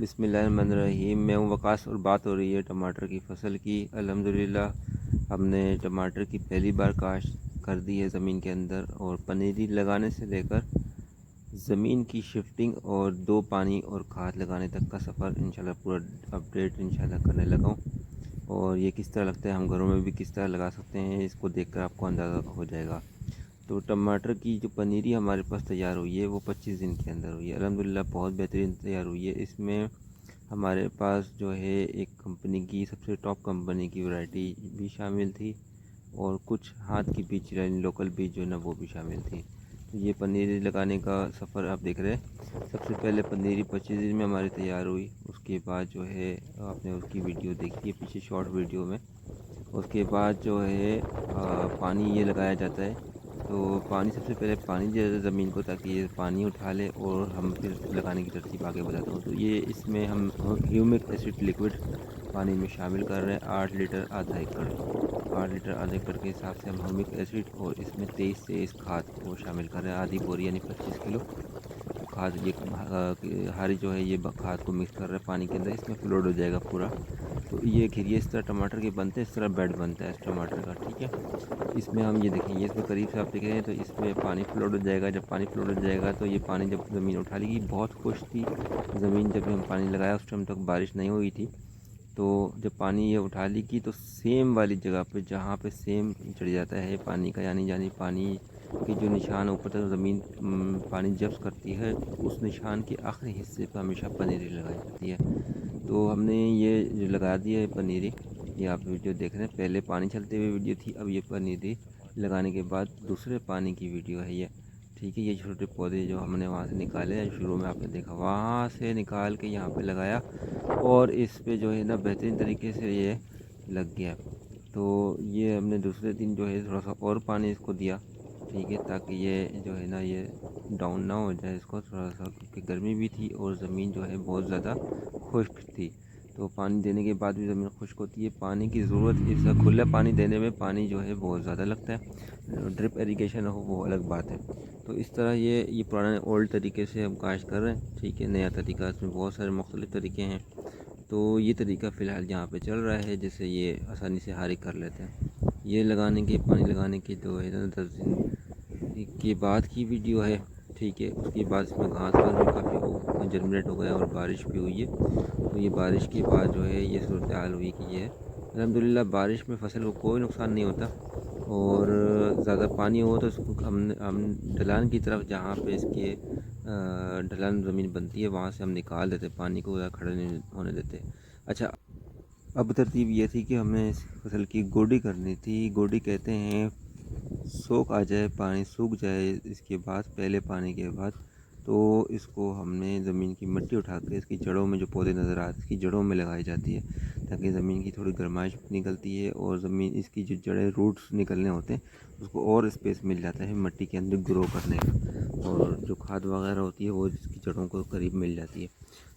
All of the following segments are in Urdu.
بسم اللہ الرحمن الرحیم۔ میں ہوں وقاص اور بات ہو رہی ہے ٹماٹر کی فصل کی۔ الحمدللہ، ہم نے ٹماٹر کی پہلی بار کاشت کر دی ہے زمین کے اندر اور پنیری لگانے سے لے کر زمین کی شفٹنگ اور دو پانی اور کھاد لگانے تک کا سفر انشاءاللہ پورا اپڈیٹ انشاءاللہ کرنے لگا ہوں۔ اور یہ کس طرح لگتا ہے، ہم گھروں میں بھی کس طرح لگا سکتے ہیں، اس کو دیکھ کر آپ کو اندازہ ہو جائے گا۔ تو ٹماٹر کی جو پنیری ہمارے پاس تیار ہوئی ہے وہ پچیس دن کے اندر ہوئی ہے۔ الحمدللہ بہت بہترین تیار ہوئی ہے۔ اس میں ہمارے پاس جو ہے ایک کمپنی کی سب سے ٹاپ کمپنی کی ورائٹی بھی شامل تھی اور کچھ ہاتھ کی بیچ یعنی لوکل بیچ جو ہے نا وہ بھی شامل تھی۔ تو یہ پنیری لگانے کا سفر آپ دیکھ رہے ہیں۔ سب سے پہلے پنیری پچیس دن میں ہماری تیار ہوئی۔ اس کے بعد جو ہے آپ نے اس کی ویڈیو دیکھی ہے پیچھے شارٹ ویڈیو میں۔ اس کے بعد جو ہے پانی یہ لگایا جاتا ہے۔ تو پانی سب سے پہلے پانی دیا جاتا ہے زمین کو تاکہ یہ پانی اٹھا لے اور ہم پھر لگانے کی ترتیب آگے بتاتا ہوں تو یہ اس میں ہم ہیومک ایسڈ لکوڈ پانی میں شامل کر رہے ہیں، آٹھ لیٹر آدھا ایکڑ۔ آٹھ لیٹر آدھا ایکڑ کے حساب سے ہم ہیومک ایسڈ اور اس میں تیئیس سے اس کھاد کو شامل کر رہے ہیں، آدھی بوری یعنی پچیس کلو۔ کھاد یہ ہاں، ہاری جو ہے یہ کھاد کو مکس کر رہے ہیں پانی کے اندر، اس میں فلوڈ ہو جائے گا پورا۔ تو یہ گھریے اس طرح ٹماٹر کے بنتے ہیں، اس طرح بیڈ بنتا ہے اس ٹماٹر کا، ٹھیک ہے؟ اس میں ہم یہ دیکھیں گے اس میں قریب سے آپ دیکھ رہے ہیں تو اس میں پانی فلوڈ ہو جائے گا۔ جب پانی فلوڈ ہو جائے گا تو یہ پانی جب زمین اٹھا لے گی، بہت خوش تھی۔ زمین جب ہم پانی لگایا، اس ٹائم تک بارش نہیں ہوئی تھی۔ تو جب پانی یہ اٹھا لی کی تو سیم والی جگہ پہ، جہاں پہ سیم چڑھ جاتا ہے پانی کا یعنی یعنی پانی کے جو نشان اوپر تک زمین پانی جبس کرتی ہے، اس نشان کے آخری حصے پہ ہمیشہ پنیری لگائی جاتی ہے۔ تو ہم نے یہ جو لگا دیا ہے پنیری، یہ آپ ویڈیو دیکھ رہے ہیں۔ پہلے پانی چلتے ہوئے ویڈیو تھی، اب یہ پنیری لگانے کے بعد دوسرے پانی کی ویڈیو ہے یہ۔ ٹھیک ہے، یہ چھوٹے پودے جو ہم نے وہاں سے نکالے ہیں، شروع میں آپ نے دیکھا۔ وہاں سے نکال کے یہاں پہ لگایا اور اس پہ جو ہے نا بہترین طریقے سے یہ لگ گیا۔ تو یہ ہم نے دوسرے دن جو ہے تھوڑا سا اور پانی اس کو دیا۔ ٹھیک ہے، تاکہ یہ جو ہے نا یہ ڈاؤن نہ ہو جائے اس کو، تھوڑا سا، کیونکہ گرمی بھی تھی اور زمین جو ہے بہت زیادہ خشک تھی۔ تو پانی دینے کے بعد بھی زمین خشک ہوتی ہے۔ پانی کی ضرورت اس کا کھلا پانی دینے میں پانی جو ہے بہت زیادہ لگتا ہے۔ ڈرپ ایریگیشن ہو، وہ الگ بات ہے۔ تو اس طرح یہ یہ پرانے اولڈ طریقے سے ہم کاشت کر رہے ہیں۔ ٹھیک ہے، نیا طریقہ، اس میں بہت سارے مختلف طریقے ہیں۔ تو یہ طریقہ فی الحال یہاں پہ چل رہا ہے جس سے یہ آسانی سے ہاری کر لیتے ہیں۔ یہ لگانے کے، پانی لگانے کی تو ہے نا دس دن کے بعد کی ویڈیو ہے، ٹھیک ہے، اس کے بعد اس میں گھاس واس بھی کافی جنریٹ ہو گیا اور بارش بھی ہوئی ہے۔ تو یہ بارش کے بعد جو ہے، یہ صورتحال ہوئی کہ یہ الحمد للہ بارش میں فصل کو کوئی نقصان نہیں ہوتا۔ اور زیادہ پانی ہو تو اس کو ہم ہم ڈھلان کی طرف، جہاں پہ اس کے ڈھلان زمین بنتی ہے، وہاں سے ہم نکال دیتے، پانی کو زیادہ کھڑے نہیں ہونے دیتے۔ اچھا اب ترتیب یہ تھی کہ ہمیں اس فصل کی گوڈی کرنی تھی۔ گوڈی کہتے ہیں سوکھ آ جائے، پانی سوکھ جائے، اس کے بعد، پہلے پانی کے بعد، تو اس کو ہم نے زمین کی مٹی اٹھا کے اس کی جڑوں میں جو پودے نظر آتے اس کی جڑوں میں لگائی جاتی ہے، تاکہ زمین کی تھوڑی گرمائش نکلتی ہے اور زمین، اس کی جو جڑیں روٹس نکلنے ہوتے ہیں، اس کو اور اسپیس مل جاتا ہے مٹی کے اندر گرو کرنے کا۔ اور جو کھاد وغیرہ ہوتی ہے، وہ اس کی جڑوں کو قریب مل جاتی ہے۔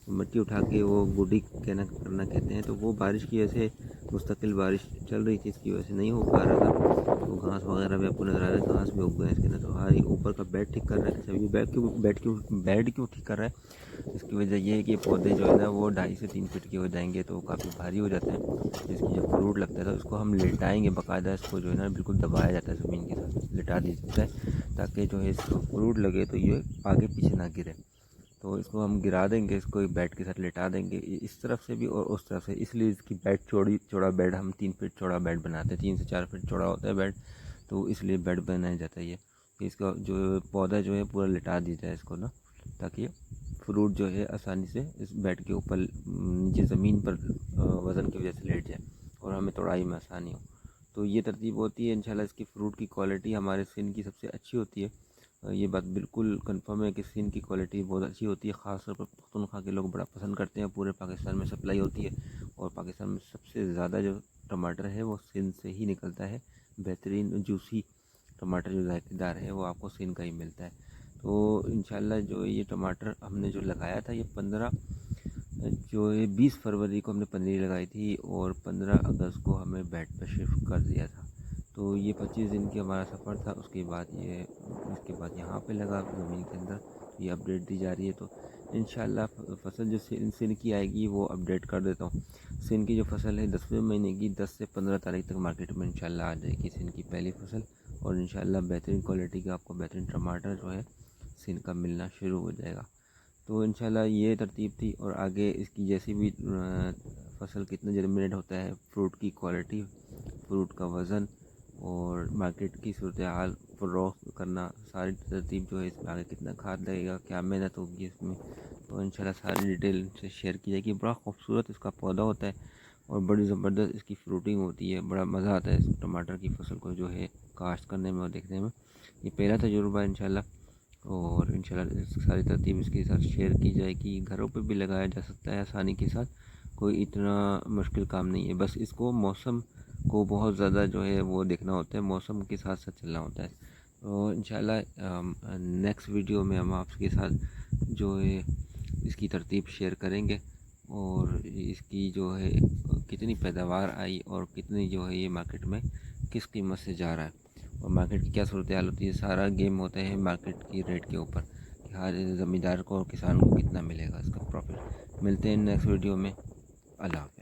مٹی اٹھا کے وہ گڈی کہنا کرنا کہتے ہیں، تو وہ بارش کی وجہ سے مستقل بارش چل رہی تھی، اس کی وجہ سے نہیں ہو پا رہا تھا۔ تو گھاس وغیرہ بھی آپ کو نظر آ رہا ہے، گھاس بھی اگ گئے اس کے اندر۔ تو ہاری اوپر کا بیڈ ٹھیک کر رہا ہے اچھا بیڈ کیوں بیڈ کیوں بیڈ کیوں ٹھیک کر رہا ہے؟ اس کی وجہ یہ ہے کہ پودے جو ہے نا، وہ ڈھائی سے تین فٹ کے ہو جائیں گے تو کافی بھاری ہو جاتے ہیں، جس کی جب فروٹ لگتا ہے تو اس کو ہم لٹائیں گے باقاعدہ، اس کو جو ہے نا بالکل دبایا جاتا ہے زمین کے ساتھ، لٹا دیا جاتا ہے تاکہ جو ہے اس کو فروٹ لگے تو یہ آگے پیچھے نہ گرے۔ تو اس کو ہم گرا دیں گے، اس کو بیڈ کے ساتھ لٹا دیں گے۔ اس طرف سے بھی اور اس طرف سے۔ اس لیے اس کی بیڈ چوڑی، چوڑا بیڈ، ہم تین فٹ چوڑا بیڈ بناتے ہیں۔ تین سے چار فٹ چوڑا ہوتا ہے بیڈ۔ تو اس لیے بیڈ بنایا جاتا ہے یہ۔ کہ اس کا جو پودا جو ہے، پورا لٹا دیا جائے اس کو نا، تاکہ فروٹ جو ہے، آسانی سے اس بیڈ کے اوپر، نیچے زمین پر وزن کی وجہ سے لیٹ جائے اور ہمیں توڑائی میں آسانی ہو۔ تو یہ ترتیب ہوتی ہے۔ انشاءاللہ اس کی فروٹ کی کوالٹی ہمارے سن کی سب سے اچھی ہوتی ہے۔ یہ بات بالکل کنفرم ہے کہ سن کی کوالٹی بہت اچھی ہوتی ہے، خاص طور پر پختونخوا کے لوگ بڑا پسند کرتے ہیں، پورے پاکستان میں سپلائی ہوتی ہے اور پاکستان میں سب سے زیادہ جو ٹماٹر ہے وہ سندھ سے ہی نکلتا ہے، بہترین جوسی ٹماٹر جو ذائقے دار ہے وہ آپ کو سین کا ہی ملتا ہے۔ تو انشاءاللہ جو یہ ٹماٹر ہم نے جو لگایا تھا، یہ پندرہ، جو یہ بیس فروری کو ہم نے پنیری لگائی تھی اور پندرہ اگست کو ہمیں بیڈ پہ شفٹ کر دیا تھا۔ تو یہ پچیس دن کی ہمارا سفر تھا، اس کے بعد یہ، اس کے بعد یہاں پہ لگا زمین کے اندر، یہ اپڈیٹ دی جا رہی ہے۔ تو انشاءاللہ فصل جو سن سن کی آئے گی وہ اپڈیٹ کر دیتا ہوں۔ سن کی جو فصل ہے دسویں مہینے کی، دس سے پندرہ تاریخ تک مارکیٹ میں انشاءاللہ آ جائے گی سن کی پہلی فصل۔ اور انشاءاللہ بہترین کوالٹی کا آپ کو بہترین ٹماٹر جو ہے سن کا ملنا شروع ہو جائے گا۔ تو انشاءاللہ یہ ترتیب تھی اور آگے اس کی جیسی بھی فصل کتنا جرمنیٹ ہوتا ہے فروٹ کی کوالٹی فروٹ کا وزن اور مارکیٹ کی صورتحال فروغ کرنا، ساری ترتیب جو ہے اس میں آگے کتنا کھاد لگے گا، کیا محنت ہوگی اس میں؟ تو انشاءاللہ ساری ڈیٹیل سے شیئر کی جائے گی۔ بڑا خوبصورت اس کا پودا ہوتا ہے اور بڑی زبردست اس کی فروٹنگ ہوتی ہے، بڑا مزہ آتا ہے اس ٹماٹر کی فصل کو جو ہے کاشت کرنے میں اور دیکھنے میں۔ یہ پہلا تجربہ ہے انشاءاللہ اور انشاءاللہ ساری ترتیب اس کے ساتھ شیئر کی جائے گی۔ گھروں پہ بھی لگایا جا سکتا ہے آسانی کے ساتھ، کوئی اتنا مشکل کام نہیں ہے۔ بس اس کو موسم کو بہت زیادہ جو ہے وہ دیکھنا ہوتا ہے، موسم کے ساتھ ساتھ چلنا ہوتا ہے۔ تو انشاءاللہ نیکسٹ ویڈیو میں ہم آپ کے ساتھ جو ہے اس کی ترتیب شیئر کریں گے۔ اور اس کی جو ہے کتنی پیداوار آئی اور کتنی جو ہے یہ مارکیٹ میں کس قیمت سے جا رہا ہے۔ اور مارکیٹ کی کیا صورتحال ہوتی ہے؟ سارا گیم ہوتا ہے مارکیٹ کی ریٹ کے اوپر کہ ہر زمیندار کو اور کسان کو کتنا ملے گا اس کا پروفٹ ملتے ہیں نیکسٹ ویڈیو میں۔ اللہ حافظ۔